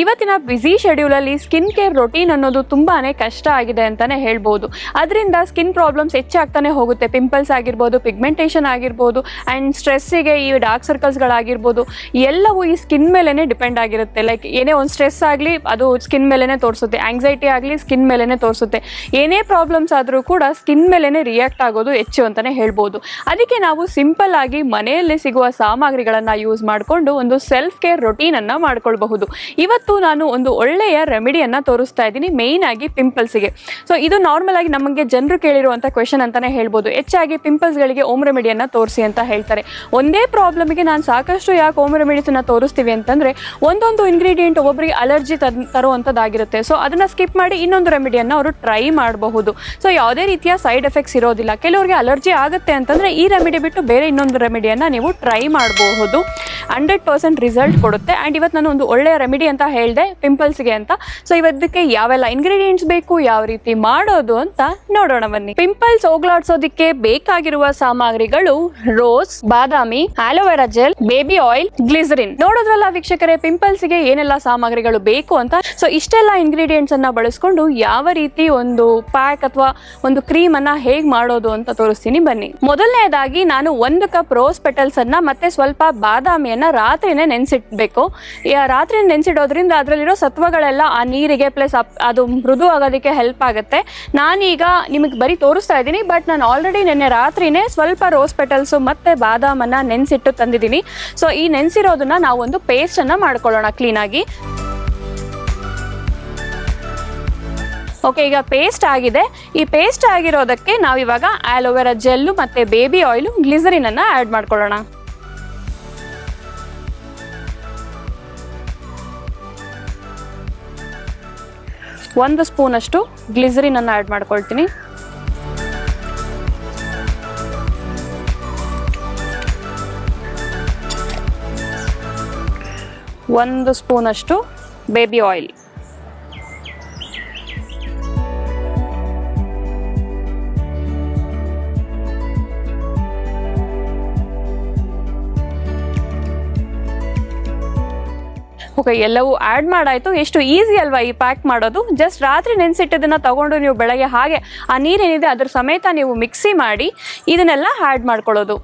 ಇವತ್ತಿನ ಬ್ಯುಸಿ ಶೆಡ್ಯೂಲಲ್ಲಿ skin care routine ಅನ್ನೋದು ತುಂಬಾನೇ ಕಷ್ಟ ಆಗಿದೆ ಅಂತಾನೆ ಹೇಳ್ಬೋದು. ಅದರಿಂದ ಸ್ಕಿನ್ ಪ್ರಾಬ್ಲಮ್ಸ್ ಹೆಚ್ಚಾಗ್ತಾನೆ ಹೋಗುತ್ತೆ. ಪಿಂಪಲ್ಸ್ ಆಗಿರ್ಬೋದು ಪಿಗ್ಮೆಂಟೇಷನ್ ಆಗಿರ್ಬೋದು ಆ್ಯಂಡ್ ಸ್ಟ್ರೆಸ್ಸಿಗೆ ಈ ಡಾರ್ಕ್ ಸರ್ಕಲ್ಸ್ಗಳಾಗಿರ್ಬೋದು ಎಲ್ಲವೂ ಈ ಸ್ಕಿನ್ ಮೇಲೇ ಡಿಪೆಂಡ್ ಆಗಿರುತ್ತೆ. ಲೈಕ್ ಏನೇ ಒಂದು ಸ್ಟ್ರೆಸ್ ಆಗಲಿ ಅದು ಸ್ಕಿನ್ ಮೇಲೇ ತೋರಿಸುತ್ತೆ. ಆಂಗ್ಸೈಟಿ ಆಗಲಿ ಸ್ಕಿನ್ ಮೇಲೇ ತೋರಿಸುತ್ತೆ. ಏನೇ ಪ್ರಾಬ್ಲಮ್ಸ್ ಆದರೂ ಕೂಡ ಸ್ಕಿನ್ ಮೇಲೇ ರಿಯಾಕ್ಟ್ ಆಗೋದು ಹೆಚ್ಚು ಅಂತಲೇ ಹೇಳ್ಬೋದು. ಅದಕ್ಕೆ ನಾವು ಸಿಂಪಲ್ ಆಗಿ ಮನೆಯಲ್ಲೇ ಸಿಗುವ ಸಾಮಗ್ರಿಗಳನ್ನು ಯೂಸ್ ಮಾಡಿಕೊಂಡು ಒಂದು ಸೆಲ್ಫ್ ಕೇರ್ ರೊಟೀನನ್ನು ಮಾಡ್ಕೊಳ್ಬಹುದು. ಇವತ್ತು ನಾನು ಒಂದು ಒಳ್ಳೆಯ ರೆಮಿಡಿಯನ್ನು ತೋರಿಸ್ತಾ ಇದ್ದೀನಿ ಮೇಯ್ನ್ ಆಗಿ ಪಿಂಪಲ್ಸಿಗೆ ಸೊ ಇದು ನಾರ್ಮಲ್ ಆಗಿ ನಮಗೆ ಜನರು ಕೇಳಿರುವಂಥ ಕ್ವೆಶನ್ ಅಂತಲೇ ಹೇಳ್ಬೋದು. ಹೆಚ್ಚಾಗಿ ಪಿಂಪಲ್ಸ್ಗಳಿಗೆ ಓಮ್ ರೆಮಿಡಿಯನ್ನು ತೋರಿಸಿ ಅಂತ ಹೇಳ್ತಾರೆ. ಒಂದೇ ಪ್ರಾಬ್ಲಮ್ಗೆ ನಾನು ಸಾಕಷ್ಟು ಯಾಕೆ ಓಮ್ ರೆಮಿಡೀಸನ್ನು ತೋರಿಸ್ತೀವಿ ಅಂತಂದರೆ, ಒಂದೊಂದು ಇಂಗ್ರೀಡಿಯೆಂಟ್ ಒಬ್ಬರಿಗೆ ಅಲರ್ಜಿ ತರುವಂಥದ್ದಾಗಿರುತ್ತೆ ಸೊ ಅದನ್ನು ಸ್ಕಿಪ್ ಮಾಡಿ ಇನ್ನೊಂದು ರೆಮಿಡಿಯನ್ನು ಅವರು ಟ್ರೈ ಮಾಡಬಹುದು. ಸೊ ಯಾವುದೇ ರೀತಿಯ ಸೈಡ್ ಎಫೆಕ್ಟ್ಸ್ ಇರೋದಿಲ್ಲ. ಕೆಲವರಿಗೆ ಅಲರ್ಜಿ ಆಗುತ್ತೆ ಅಂತಂದರೆ ಈ ರೆಮಿಡಿ ಬಿಟ್ಟು ಬೇರೆ ಇನ್ನೊಂದು ರೆಮಿಡಿಯನ್ನು ನೀವು ಟ್ರೈ ಮಾಡಬಹುದು. ಹಂಡ್ರೆಡ್ ಪರ್ಸೆಂಟ್ ರಿಸಲ್ಟ್ ಕೊಡುತ್ತೆ. ಆ್ಯಂಡ್ ಇವತ್ತು ನಾನು ಒಂದು ಒಳ್ಳೆಯ ರೆಮಿಡಿ ಅಂತ ಹೇಳಿದೆ ಪಿಂಪಲ್ಸ್ಗೆ ಅಂತ. ಸೊ ಇವತ್ತಕ್ಕೆ ಯಾವೆಲ್ಲ ಇಂಗ್ರೀಡಿಯೆಂಟ್ಸ್ ಬೇಕು, ಯಾವ ರೀತಿ ಮಾಡೋದು ಅಂತ ನೋಡೋಣ ಬನ್ನಿ. ಪಿಂಪಲ್ಸ್ ಹೋಗ್ಲಾಡ್ಸೋದಕ್ಕೆ ಬೇಕಾಗಿರುವ ಸಾಮಗ್ರಿಗಳು ರೋಸ್ ಬಾದಾಮಿ aloe vera gel baby oil glycerin ನೋಡೋದ್ರಲ್ಲ ವೀಕ್ಷಕರೇ ಪಿಂಪಲ್ಸ್ಗೆ ಏನೆಲ್ಲ ಸಾಮಗ್ರಿಗಳು ಬೇಕು ಅಂತ. ಸೊ ಇಷ್ಟೆಲ್ಲ ಇಂಗ್ರೀಡಿಯೆಂಟ್ಸ್ ಅನ್ನ ಬಳಸ್ಕೊಂಡು ಯಾವ ರೀತಿ ಒಂದು ಪ್ಯಾಕ್ ಅಥವಾ ಒಂದು ಕ್ರೀಮ್ ಅನ್ನ ಹೇಗ್ ಮಾಡೋದು ಅಂತ ತೋರಿಸ್ತೀನಿ ಬನ್ನಿ. ಮೊದಲನೇದಾಗಿ ನಾನು ಒಂದು ಕಪ್ ರೋಸ್ ಪೆಟಲ್ಸ್ ಅನ್ನ ಮತ್ತೆ ಸ್ವಲ್ಪ ಬಾದಾಮಿಯನ್ನ ರಾತ್ರಿನೇ ನೆನೆಸಿಟ್ಬೇಕು ರಾತ್ರಿ ನೆನೆಸಿಡೋದ್ರಿಂದ ಅದರಲ್ಲಿರೋ ಸತ್ವಗಳೆಲ್ಲ ಆ ನೀರಿಗೆ ಪ್ಲಸ್ ಅದು ಮೃದು ಆಗೋದಕ್ಕೆ ಹೆಲ್ಪ್ ಆಗುತ್ತೆ. ನಾನೀಗ ನಿಮಗೆ ಬರೀ ತೋರಿಸ್ತಾ ಇದ್ದೀನಿ ಬಟ್ ನಾನು ಆಲ್ರೆಡಿ ನಿನ್ನೆ ರಾತ್ರಿನೇ ಸ್ವಲ್ಪ ರೋಸ್ ಪೆಟಲ್ಸು ಮತ್ತು ಬಾದಾಮನ್ನು ನೆನೆಸಿಟ್ಟು ತಂದಿದ್ದೀನಿ. ಸೊ ಈ ನೆನೆಸಿರೋದನ್ನ ನಾವು ಒಂದು ಪೇಸ್ಟನ್ನು ಮಾಡ್ಕೊಳ್ಳೋಣ ಕ್ಲೀನಾಗಿ ಓಕೆ ಈಗ ಪೇಸ್ಟ್ ಆಗಿದೆ. ಈ ಪೇಸ್ಟ್ ಆಗಿರೋದಕ್ಕೆ ನಾವಿವಾಗ ಆಲೋವೆರಾ ಜೆಲ್ಲು ಮತ್ತು ಬೇಬಿ ಆಯಿಲು ಗ್ಲಿಸರಿನನ್ನು ಆ್ಯಡ್ ಮಾಡ್ಕೊಳ್ಳೋಣ. ಒಂದು ಸ್ಪೂನಷ್ಟು ಗ್ಲಿಸರಿನನ್ನು ಆ್ಯಡ್ ಮಾಡ್ಕೊಳ್ತೀನಿ. ಒಂದು ಸ್ಪೂನಷ್ಟು ಬೇಬಿ ಆಯಿಲ್. ಓಕೆ ಎಲ್ಲವೂ ಆ್ಯಡ್ ಮಾಡಾಯಿತು. ಎಷ್ಟು ಈಸಿ ಅಲ್ವಾ ಈ ಪ್ಯಾಕ್ ಮಾಡೋದು? ಜಸ್ಟ್ ರಾತ್ರಿ ನೆನೆಸಿಟ್ಟಿದ್ದನ್ನು ತಗೊಂಡು ನೀವು ಬೆಳಗ್ಗೆ ಹಾಗೆ ಆ ನೀರೇನಿದೆ ಅದ್ರ ಸಮೇತ ನೀವು ಮಿಕ್ಸಿ ಮಾಡಿ, ಇದನ್ನೆಲ್ಲ ಆ್ಯಡ್ ಮಾಡ್ಕೊಳ್ಳೋದು.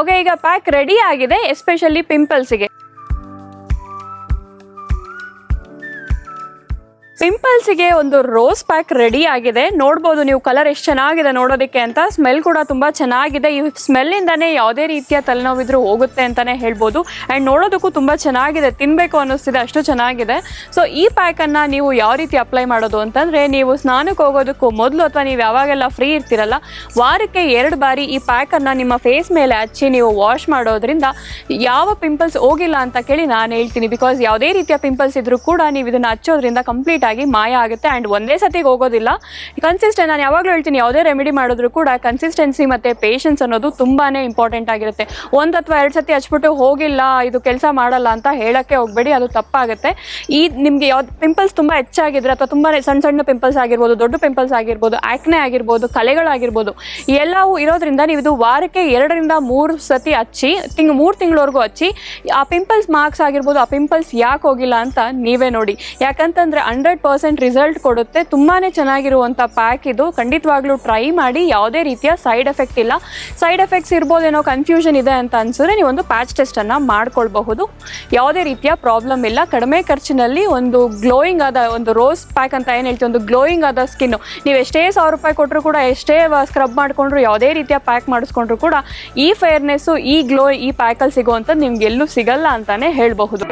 ಓಕೆ ಈಗ ಪ್ಯಾಕ್ ರೆಡಿ ಆಗಿದೆ ಎಸ್ಪೆಷಲಿ ಪಿಂಪಲ್ಸಿಗೆ ಪಿಂಪಲ್ಸಿಗೆ ಒಂದು ರೋಸ್ ಪ್ಯಾಕ್ ರೆಡಿ ಆಗಿದೆ. ನೋಡ್ಬೋದು ನೀವು ಕಲರ್ ಎಷ್ಟು ಚೆನ್ನಾಗಿದೆ ನೋಡೋದಕ್ಕೆ ಅಂತ. ಸ್ಮೆಲ್ ಕೂಡ ತುಂಬ ಚೆನ್ನಾಗಿದೆ. ಈ ಸ್ಮೆಲ್ಲಿಂದನೇ ಯಾವುದೇ ರೀತಿಯ ತಲೆನೋವಿದ್ರೂ ಹೋಗುತ್ತೆ ಅಂತಲೇ ಹೇಳ್ಬೋದು. ಆ್ಯಂಡ್ ನೋಡೋದಕ್ಕೂ ತುಂಬ ಚೆನ್ನಾಗಿದೆ. ತಿನ್ನಬೇಕು ಅನ್ನಿಸ್ತಿದೆ, ಅಷ್ಟು ಚೆನ್ನಾಗಿದೆ. ಸೊ ಈ ಪ್ಯಾಕನ್ನು ನೀವು ಯಾವ ರೀತಿ ಅಪ್ಲೈ ಮಾಡೋದು ಅಂತಂದರೆ, ನೀವು ಸ್ನಾನಕ್ಕೆ ಹೋಗೋದಕ್ಕೂ ಮೊದಲು ಅಥವಾ ನೀವು ಯಾವಾಗೆಲ್ಲ ಫ್ರೀ ಇರ್ತಿರಲ್ಲ, ವಾರಕ್ಕೆ ಎರಡು ಬಾರಿ ಈ ಪ್ಯಾಕನ್ನು ನಿಮ್ಮ ಫೇಸ್ ಮೇಲೆ ಹಚ್ಚಿ ನೀವು ವಾಶ್ ಮಾಡೋದ್ರಿಂದ ಯಾವ ಪಿಂಪಲ್ಸ್ ಹೋಗಿಲ್ಲ ಅಂತ ಕೇಳಿ ನಾನು ಹೇಳ್ತೀನಿ. ಬಿಕಾಸ್ ಯಾವುದೇ ರೀತಿಯ ಪಿಂಪಲ್ಸ್ ಇದ್ರೂ ಕೂಡ ನೀವು ಇದನ್ನು ಹಚ್ಚೋದ್ರಿಂದ ಕಂಪ್ಲೀಟ್ ಆಗಿ ಮಾಯ ಆಗುತ್ತೆ ಆ್ಯಂಡ್ ಒಂದೇ ಸತಿಗೆ ಹೋಗೋದಿಲ್ಲ. ಕನ್ಸಿಸ್ಟೆಂಟ್ ನಾನು ಯಾವಾಗಲೂ ಹೇಳ್ತೀನಿ, ಯಾವುದೇ ರೆಮಿಡಿ ಮಾಡಿದ್ರು ಕೂಡ ಕನ್ಸಿಸ್ಟೆನ್ಸಿ ಮತ್ತು ಪೇಷನ್ಸ್ ಅನ್ನೋದು ತುಂಬಾ ಇಂಪಾರ್ಟೆಂಟ್ ಆಗಿರುತ್ತೆ. ಒಂದು ಅಥವಾ ಎರಡು ಸತಿ ಹಚ್ಬಿಟ್ಟು ಹೋಗಿಲ್ಲ, ಇದು ಕೆಲಸ ಮಾಡಲ್ಲ ಅಂತ ಹೇಳೋಕ್ಕೆ ಹೋಗಬೇಡಿ, ಅದು ತಪ್ಪಾಗುತ್ತೆ. ಈ ನಿಮಗೆ ಯಾವ್ದು ಪಿಂಪಲ್ಸ್ ತುಂಬ ಹೆಚ್ಚಾಗಿದ್ರೆ ಅಥವಾ ತುಂಬ ಸಣ್ಣ ಸಣ್ಣ ಪಿಂಪಲ್ಸ್ ಆಗಿರ್ಬೋದು, ದೊಡ್ಡ ಪಿಂಪಲ್ಸ್ ಆಗಿರ್ಬೋದು ಆ್ಯಕ್ನೆ ಆಗಿರ್ಬೋದು, ಕಲೆಗಳಾಗಿರ್ಬೋದು, ಎಲ್ಲವೂ ಇರೋದ್ರಿಂದ ನೀವು ಇದು ವಾರಕ್ಕೆ ಎರಡರಿಂದ ಮೂರು ಸತಿ ಹಚ್ಚಿ, ತಿಂಗ್, ಮೂರು ತಿಂಗಳವರೆಗೂ ಹಚ್ಚಿ, ಆ ಪಿಂಪಲ್ಸ್ ಮಾರ್ಕ್ಸ್ ಆಗಿರ್ಬೋದು, ಆ ಪಿಂಪಲ್ಸ್ ಯಾಕೆ ಹೋಗಿಲ್ಲ ಅಂತ ನೀವೇ ನೋಡಿ. ಯಾಕಂತಂದ್ರೆ ಯಾಕಂತಂದರೆ ಹಂಡ್ರೆಡ್ ಪರ್ಸೆಂಟ್ ರಿಸಲ್ಟ್ ಕೊಡುತ್ತೆ. ತುಂಬಾ ಚೆನ್ನಾಗಿರುವಂಥ ಪ್ಯಾಕ್ ಇದು. ಖಂಡಿತವಾಗ್ಲೂ ಟ್ರೈ ಮಾಡಿ. ಯಾವುದೇ ರೀತಿಯ ಸೈಡ್ ಎಫೆಕ್ಟ್ ಇಲ್ಲ. ಸೈಡ್ ಎಫೆಕ್ಟ್ಸ್ ಇರ್ಬೋದೇನೋ ಕನ್ಫ್ಯೂಷನ್ ಇದೆ ಅಂತ ಅನ್ಸಿದ್ರೆ ನೀವು ಒಂದು ಪ್ಯಾಚ್ ಟೆಸ್ಟನ್ನು ಮಾಡ್ಕೊಳ್ಬಹುದು. ಯಾವುದೇ ರೀತಿಯ ಪ್ರಾಬ್ಲಮ್ ಇಲ್ಲ. ಕಡಿಮೆ ಖರ್ಚಿನಲ್ಲಿ ಒಂದು ಗ್ಲೋಯಿಂಗ್ ಆದ ಒಂದು ರೋಸ್ ಪ್ಯಾಕ್ ಅಂತ ಏನು ಹೇಳ್ತೀವಿ? ಒಂದು ಗ್ಲೋಯಿಂಗ್ ಆದ ಸ್ಕಿನ್ನು ನೀವು ಎಷ್ಟೇ ಸಾವಿರ ರೂಪಾಯಿ ಕೊಟ್ಟರು ಕೂಡ, ಎಷ್ಟೇ ಸ್ಕ್ರಬ್ ಮಾಡಿಕೊಂಡ್ರು, ಯಾವುದೇ ರೀತಿಯ ಪ್ಯಾಕ್ ಮಾಡಿಸ್ಕೊಂಡ್ರು ಕೂಡ ಈ ಫೇರ್ನೆಸ್ಸು ಈ ಗ್ಲೋ ಈ ಪ್ಯಾಕಲ್ಲಿ ಸಿಗುವಂಥದ್ದು ನಿಮ್ಗೆ ಎಲ್ಲೂ ಸಿಗಲ್ಲ ಅಂತಲೇ ಹೇಳಬಹುದು.